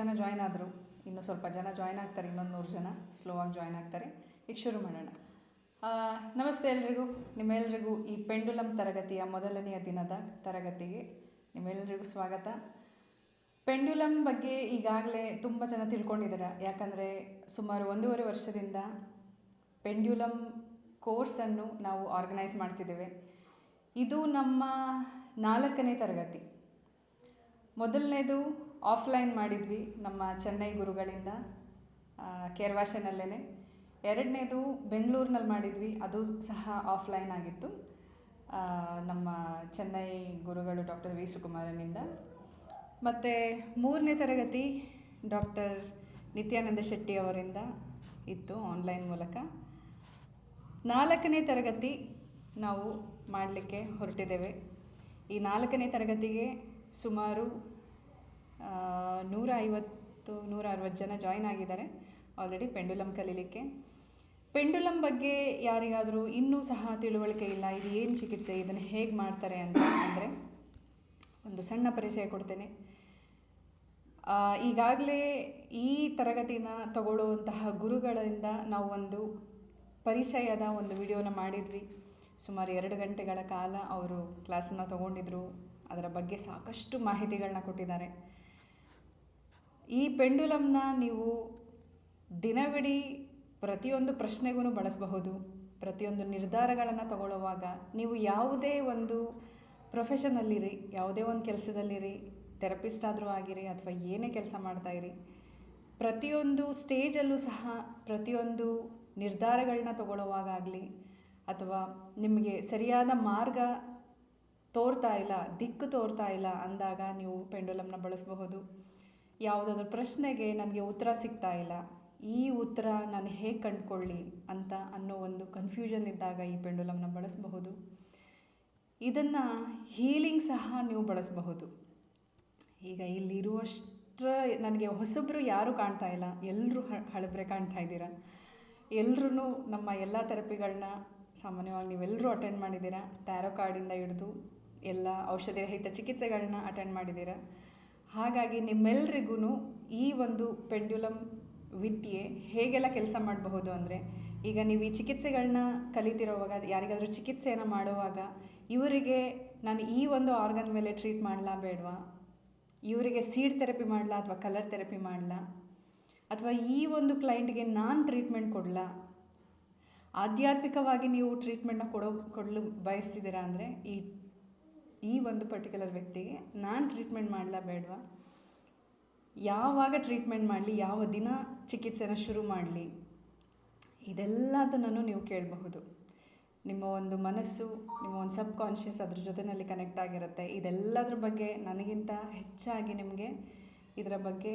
ಜನ ಜಾಯ್ನ್ ಆದರು. ಇನ್ನೂ ಸ್ವಲ್ಪ ಜನ ಜಾಯ್ನ್ ಆಗ್ತಾರೆ, ಇನ್ನೊಂದು ನೂರು ಜನ ಸ್ಲೋ ಆಗಿ ಜಾಯ್ನ್ ಆಗ್ತಾರೆ. ಈಗ ಶುರು ಮಾಡೋಣ. ನಮಸ್ತೆ ಎಲ್ರಿಗೂ. ನಿಮ್ಮೆಲ್ಲರಿಗೂ ಈ ಪೆಂಡುಲಮ್ ತರಗತಿಯ ಮೊದಲನೆಯ ದಿನದ ತರಗತಿಗೆ ನಿಮ್ಮೆಲ್ಲರಿಗೂ ಸ್ವಾಗತ. ಪೆಂಡುಲಮ್ ಬಗ್ಗೆ ಈಗಾಗಲೇ ತುಂಬ ಜನ ತಿಳ್ಕೊಂಡಿದ್ದಾರೆ. ಯಾಕಂದರೆ ಸುಮಾರು ಒಂದೂವರೆ ವರ್ಷದಿಂದ ಪೆಂಡ್ಯುಲಮ್ ಕೋರ್ಸನ್ನು ನಾವು ಆರ್ಗನೈಸ್ ಮಾಡ್ತಿದ್ದೇವೆ. ಇದು ನಮ್ಮ ನಾಲ್ಕನೇ ತರಗತಿ. ಮೊದಲನೇದು ಆಫ್ಲೈನ್ ಮಾಡಿದ್ವಿ ನಮ್ಮ ಚೆನ್ನೈ ಗುರುಗಳಿಂದ ಕೇರ್ವಾಶನಲ್ಲೇ ಎರಡನೇದು ಬೆಂಗಳೂರಿನಲ್ಲಿ ಮಾಡಿದ್ವಿ, ಅದು ಸಹ ಆಫ್ಲೈನ್ ಆಗಿತ್ತು. ನಮ್ಮ ಚೆನ್ನೈ ಗುರುಗಳು ಡಾಕ್ಟರ್ ವಿ ಸುಕುಮಾರನಿಂದ. ಮತ್ತು ಮೂರನೇ ತರಗತಿ ಡಾಕ್ಟರ್ ನಿತ್ಯಾನಂದ ಶೆಟ್ಟಿ ಅವರಿಂದ ಇತ್ತು ಆನ್ಲೈನ್ ಮೂಲಕ. ನಾಲ್ಕನೇ ತರಗತಿ ನಾವು ಮಾಡಲಿಕ್ಕೆ ಹೊರಟಿದ್ದೇವೆ. ಈ ನಾಲ್ಕನೇ ತರಗತಿಗೆ ಸುಮಾರು ನೂರ ಐವತ್ತು ನೂರ ಅರವತ್ತು ಜನ ಜಾಯ್ನ್ ಆಗಿದ್ದಾರೆ ಆಲ್ರೆಡಿ ಪೆಂಡುಲಮ್ ಕಲೀಲಿಕ್ಕೆ. ಪೆಂಡುಲಮ್ ಬಗ್ಗೆ ಯಾರಿಗಾದರೂ ಇನ್ನೂ ಸಹ ತಿಳುವಳಿಕೆ ಇಲ್ಲ, ಇದು ಏನು ಚಿಕಿತ್ಸೆ, ಇದನ್ನು ಹೇಗೆ ಮಾಡ್ತಾರೆ ಅಂತ ಅಂದರೆ ಒಂದು ಸಣ್ಣ ಪರಿಚಯ ಕೊಡ್ತೇನೆ. ಈಗಾಗಲೇ ಈ ತರಗತಿನ ತಗೊಳ್ಳುವಂತಹ ಗುರುಗಳಿಂದ ನಾವು ಒಂದು ಪರಿಚಯದ ಒಂದು ವಿಡಿಯೋನ ಮಾಡಿದ್ವಿ. ಸುಮಾರು ಎರಡು ಗಂಟೆಗಳ ಕಾಲ ಅವರು ಕ್ಲಾಸನ್ನು ತಗೊಂಡಿದ್ರು. ಅದರ ಬಗ್ಗೆ ಸಾಕಷ್ಟು ಮಾಹಿತಿಗಳನ್ನ ಕೊಟ್ಟಿದ್ದಾರೆ. ಈ ಪೆಂಡುಲಮ್ನ ನೀವು ದಿನವಿಡೀ ಪ್ರತಿಯೊಂದು ಪ್ರಶ್ನೆಗೂ ಬಳಸಬಹುದು. ಪ್ರತಿಯೊಂದು ನಿರ್ಧಾರಗಳನ್ನು ತಗೊಳ್ಳುವಾಗ ನೀವು ಯಾವುದೇ ಒಂದು ಪ್ರೊಫೆಷನಲ್ಲಿರಿ ಯಾವುದೇ ಒಂದು ಕೆಲಸದಲ್ಲಿರಿ, ಥೆರಪಿಸ್ಟ್ ಆದರೂ ಆಗಿರಿ ಅಥವಾ ಏನೇ ಕೆಲಸ ಮಾಡ್ತಾ ಇರಿ, ಪ್ರತಿಯೊಂದು ಸ್ಟೇಜಲ್ಲೂ ಸಹ ಪ್ರತಿಯೊಂದು ನಿರ್ಧಾರಗಳನ್ನ ತಗೊಳ್ಳುವಾಗಲಿ ಅಥವಾ ನಿಮಗೆ ಸರಿಯಾದ ಮಾರ್ಗ ತೋರ್ತಾ ಇಲ್ಲ, ದಿಕ್ಕು ತೋರ್ತಾ ಇಲ್ಲ ಅಂದಾಗ ನೀವು ಪೆಂಡುಲಮ್ನ ಬಳಸಬಹುದು. ಯಾವುದಾದ್ರೂ ಪ್ರಶ್ನೆಗೆ ನನಗೆ ಉತ್ತರ ಸಿಗ್ತಾ ಇಲ್ಲ. ಈ ಉತ್ತರ ನಾನು ಹೇಗೆ ಕಂಡುಕೊಳ್ಳಿ ಅಂತ ಅನ್ನೋ ಒಂದು ಕನ್ಫ್ಯೂಷನ್ ಇದ್ದಾಗ ಈ ಪೆಂಡುಲಮ್ನ ಬಳಸಬಹುದು. ಇದನ್ನು ಹೀಲಿಂಗ್ ಸಹ ನೀವು ಬಳಸಬಹುದು. ಈಗ ಇಲ್ಲಿರುವಷ್ಟ್ರ ನನಗೆ ಹೊಸಬ್ರು ಯಾರೂ ಕಾಣ್ತಾ ಇಲ್ಲ. ಎಲ್ಲರೂ ಹಳಬ್ರೆ ಕಾಣ್ತಾ ಇದ್ದೀರಾ? ಎಲ್ಲರೂ ನಮ್ಮ ಎಲ್ಲ ಥೆರಪಿಗಳನ್ನ ಸಾಮಾನ್ಯವಾಗಿ ನೀವೆಲ್ಲರೂ ಅಟೆಂಡ್ ಮಾಡಿದ್ದೀರಾ? ಟ್ಯಾರೋ ಕಾರ್ಡಿಂದ ಹಿಡಿದು ಎಲ್ಲ ಔಷಧಿ ರಹಿತ ಚಿಕಿತ್ಸೆಗಳನ್ನ ಅಟೆಂಡ್ ಮಾಡಿದ್ದೀರ? ಹಾಗಾಗಿ ನಿಮ್ಮೆಲ್ರಿಗೂ ಈ ಒಂದು ಪೆಂಡ್ಯುಲಮ್ ವಿದ್ಯೆ ಹೇಗೆಲ್ಲ ಕೆಲಸ ಮಾಡಬಹುದು ಅಂದರೆ, ಈಗ ನೀವು ಈ ಚಿಕಿತ್ಸೆಗಳನ್ನ ಕಲಿತಿರೋವಾಗ, ಯಾರಿಗಾದರೂ ಚಿಕಿತ್ಸೆಯನ್ನು ಮಾಡುವಾಗ, ಇವರಿಗೆ ನಾನು ಈ ಒಂದು ಆರ್ಗನ್ ಮೇಲೆ ಟ್ರೀಟ್ ಮಾಡಲಾ ಬೇಡವಾ? ಇವರಿಗೆ ಸೀಡ್ ಥೆರಪಿ ಮಾಡಲಾ ಅಥವಾ ಕಲರ್ ಥೆರಪಿ ಮಾಡಲಾ? ಅಥವಾ ಈ ಒಂದು ಕ್ಲೈಂಟ್ಗೆ ನಾನು ಟ್ರೀಟ್ಮೆಂಟ್ ಕೊಡಲಾ? ಆಧ್ಯಾತ್ಮಿಕವಾಗಿ ನೀವು ಟ್ರೀಟ್ಮೆಂಟ್ನ ಕೊಡೋ, ಕೊಡಲು ಬಯಸ್ತಿದ್ದೀರಾ ಅಂದರೆ, ಈ ಈ ಒಂದು ಪರ್ಟಿಕ್ಯುಲರ್ ವ್ಯಕ್ತಿಗೆ ನಾನು ಟ್ರೀಟ್ಮೆಂಟ್ ಮಾಡಲಾ ಬೇಡವಾ? ಯಾವಾಗ ಟ್ರೀಟ್ಮೆಂಟ್ ಮಾಡಲಿ, ಯಾವ ದಿನ ಚಿಕಿತ್ಸೆನ ಶುರು ಮಾಡಲಿ? ಇದೆಲ್ಲದನ್ನು ನೀವು ಕೇಳಬಹುದು. ನಿಮ್ಮ ಒಂದು ಮನಸ್ಸು, ನಿಮ್ಮ ಒಂದು ಸಬ್ ಕಾನ್ಷಿಯಸ್ ಅದ್ರ ಜೊತೆಯಲ್ಲಿ ಕನೆಕ್ಟ್ ಆಗಿರುತ್ತೆ. ಇದೆಲ್ಲದ್ರ ಬಗ್ಗೆ ನನಗಿಂತ ಹೆಚ್ಚಾಗಿ ನಿಮಗೆ ಇದರ ಬಗ್ಗೆ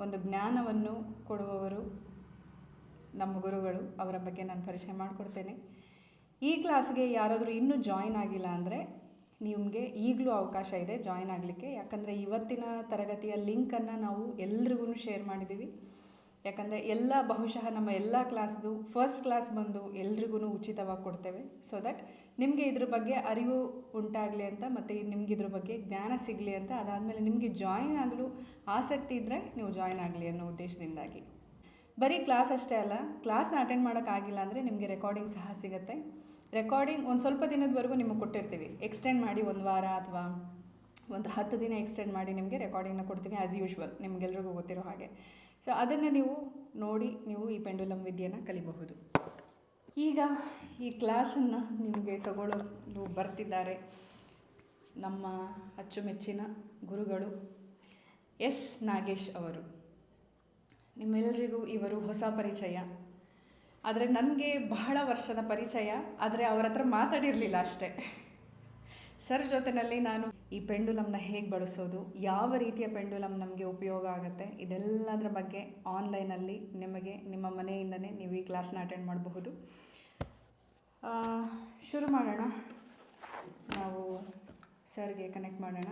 ಒಂದು ಜ್ಞಾನವನ್ನು ಕೊಡುವವರು ನಮ್ಮ ಗುರುಗಳು, ಅವರ ಬಗ್ಗೆ ನಾನು ಪರಿಚಯ ಮಾಡಿಕೊಡ್ತೇನೆ. ಈ ಕ್ಲಾಸ್ಗೆ ಯಾರಾದರೂ ಇನ್ನೂ ಜಾಯಿನ್ ಆಗಿಲ್ಲ ಅಂದರೆ ನಿಮಗೆ ಈಗಲೂ ಅವಕಾಶ ಇದೆ ಜಾಯಿನ್ ಆಗಲಿಕ್ಕೆ. ಯಾಕಂದರೆ ಇವತ್ತಿನ ತರಗತಿಯ ಲಿಂಕನ್ನು ನಾವು ಎಲ್ರಿಗೂ ಶೇರ್ ಮಾಡಿದ್ದೀವಿ ಯಾಕಂದರೆ ಎಲ್ಲ ಬಹುಶಃ ನಮ್ಮ ಎಲ್ಲ ಕ್ಲಾಸ್ದು ಫಸ್ಟ್ ಕ್ಲಾಸ್ ಬಂದು ಎಲ್ರಿಗೂ ಉಚಿತವಾಗಿ ಕೊಡ್ತೇವೆ. ಸೊ ದಟ್ ನಿಮಗೆ ಇದ್ರ ಬಗ್ಗೆ ಅರಿವು ಉಂಟಾಗಲಿ ಅಂತ ಮತ್ತು ನಿಮ್ಗೆ ಇದ್ರ ಬಗ್ಗೆ ಜ್ಞಾನ ಸಿಗಲಿ ಅಂತ ಅದಾದಮೇಲೆ ನಿಮಗೆ ಜಾಯಿನ್ ಆಗಲು ಆಸಕ್ತಿ ಇದ್ದರೆ ನೀವು ಜಾಯಿನ್ ಆಗಲಿ ಅನ್ನೋ ಉದ್ದೇಶದಿಂದಾಗಿ. ಬರೀ ಕ್ಲಾಸ್ ಅಷ್ಟೇ ಅಲ್ಲ ಕ್ಲಾಸ್ನ ಅಟೆಂಡ್ ಮಾಡೋಕ್ಕಾಗಿಲ್ಲ ಅಂದರೆ ನಿಮಗೆ ರೆಕಾರ್ಡಿಂಗ್ ಸಹ ಸಿಗುತ್ತೆ. ರೆಕಾರ್ಡಿಂಗ್ ಒಂದು ಸ್ವಲ್ಪ ದಿನದವರೆಗೂ ನಿಮಗೆ ಕೊಟ್ಟಿರ್ತೀವಿ. ಎಕ್ಸ್ಟೆಂಡ್ ಮಾಡಿ ಒಂದು ವಾರ ಅಥವಾ ಒಂದು ಹತ್ತು ದಿನ ಎಕ್ಸ್ಟೆಂಡ್ ಮಾಡಿ ನಿಮಗೆ ರೆಕಾರ್ಡಿಂಗ್ನ ಕೊಡ್ತೀವಿ ಆ್ಯಸ್ ಯೂಶ್ವಲ್ ನಿಮಗೆಲ್ರಿಗೂ ಗೊತ್ತಿರೋ ಹಾಗೆ. ಸೊ ಅದನ್ನು ನೀವು ನೋಡಿ ನೀವು ಈ ಪೆಂಡುಲಮ್ ವಿದ್ಯೆನ ಕಲಿಬಹುದು. ಈಗ ಈ ಕ್ಲಾಸನ್ನು ನಿಮಗೆ ತಗೊಳ್ಳಲು ಬರ್ತಿದ್ದಾರೆ ನಮ್ಮ ಅಚ್ಚುಮೆಚ್ಚಿನ ಗುರುಗಳು ಎಸ್ ನಾಗೇಶ್ ಅವರು. ನಿಮ್ಮೆಲ್ಲರಿಗೂ ಇವರು ಹೊಸ ಪರಿಚಯ. ಆದರೆ ನನಗೆ ಬಹಳ ವರ್ಷದ ಪರಿಚಯ, ಆದರೆ ಅವರ ಹತ್ರ ಮಾತಾಡಿರಲಿಲ್ಲ ಅಷ್ಟೇ. ಸರ್ ಜೊತೆಯಲ್ಲಿ ನಾನು ಈ ಪೆಂಡುಲಮ್ನ ಹೇಗೆ ಬಳಸೋದು, ಯಾವ ರೀತಿಯ ಪೆಂಡುಲಮ್ ನಮಗೆ ಉಪಯೋಗ ಆಗುತ್ತೆ, ಇದೆಲ್ಲದರ ಬಗ್ಗೆ ಆನ್ಲೈನಲ್ಲಿ ನಿಮಗೆ ನಿಮ್ಮ ಮನೆಯಿಂದನೇ ನೀವು ಈ ಕ್ಲಾಸ್ನ ಅಟೆಂಡ್ ಮಾಡಬಹುದು. ಶುರು ಮಾಡೋಣ. ನಾವು ಸರ್ಗೆ ಕನೆಕ್ಟ್ ಮಾಡೋಣ.